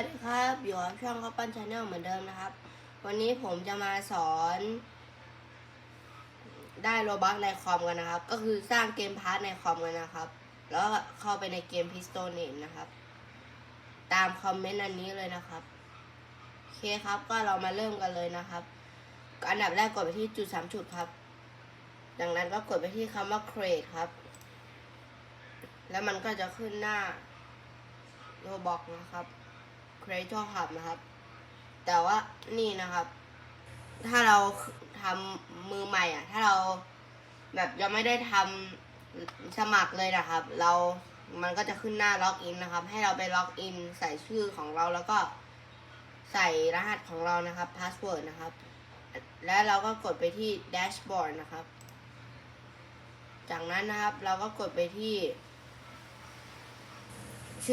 วัสดีครับอยู่กับช่องข้าวปั้นชาแนลเหมือนเดิมนะครับ วันนี้ผมจะมาสอน ได้โรบักในคอมกันนะครับ ก็คือสร้างเกมพาร์ทในคอมกันนะครับ แล้วเข้าไปในเกมพิสโตนเนมนะครับ ตามคอมเมนต์อันนี้เลยนะครับโอเคครับก็เรามาเริ่มกันเลยนะครับ อันดับแรกกดไปที่จุดสามจุดครับดังนั้นก็กดไปที่คำว่า create ครับ แล้วมันก็จะขึ้นหน้าโรบอกนะครับ Creator Hub นะครับ แต่ว่านี่นะครับ ถ้าเราทำมือใหม่อะ ถ้าเราแบบยังไม่ได้ทำสมัครเลยนะครับ เรามันก็จะขึ้นหน้าล็อกอินนะครับ ให้เราไปล็อกอินใส่ชื่อของเราแล้วก็ใส่รหัสของเรานะครับพาสเวิร์ดนะครับ แล้วเราก็กดไปที่แดชบอร์ดนะครับ จากนั้นนะครับเราก็กดไปที่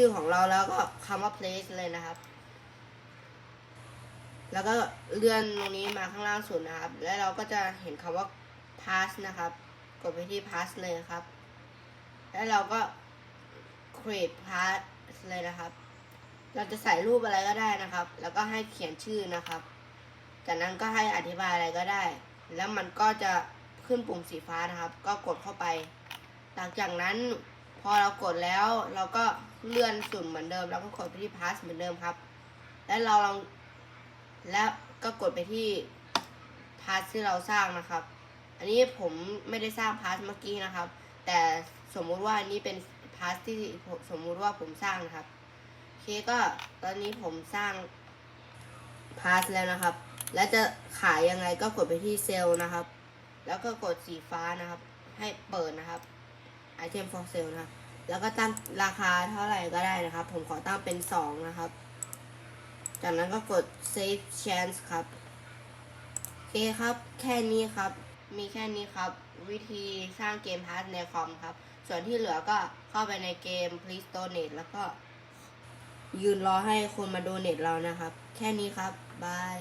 ชื่อของเราแล้วก็คำว่า place เลยนะครับ แล้วก็เลื่อนตรงนี้มาข้างล่างสุดนะครับ แล้วเราก็จะเห็นคำว่า pass นะครับ กดไปที่ pass เลยครับ แล้วเราก็ create pass เลยนะครับ เราจะใส่รูปอะไรก็ได้นะครับ แล้วก็ให้เขียนชื่อนะครับ จากนั้นก็ให้อธิบายอะไรก็ได้ แล้วมันก็จะขึ้นปุ่มสีฟ้านะครับ ก็กดเข้าไป หลังจากนั้น พอเรากดแล้วเราก็เลื่อนสุ่มเหมือนเดิม แล้วก็กดไปที่ pass เหมือนเดิมครับ แล้วเราลองแล้วก็กดไปที่ pass ที่เราสร้างนะครับ อันนี้ผมไม่ได้สร้าง pass เมื่อกี้นะครับ แต่สมมุติว่าอันนี้เป็น pass ที่สมมุติว่าผมสร้างนะครับโอเคก็ตอนนี้ผมสร้าง pass แล้วนะครับ และจะขายยังไงก็กดไปที่เซลล์นะครับ แล้วก็กดสีฟ้านะครับ ให้เปิดนะครับ item for sale นะครับ แล้วก็ตั้งราคาเท่าไหร่ก็ได้นะครับ ผมขอตั้งเป็น 2 นะครับ จากนั้นก็กด save chance ครับ โอเคครับ แค่นี้ครับ มีแค่นี้ครับ วิธีสร้างเกมพาร์ทในคอมครับ ส่วนที่เหลือก็เข้าไปในเกม please donate แล้วก็ยืนรอให้คนมาโดเนทเรานะครับ แค่นี้ครับ บาย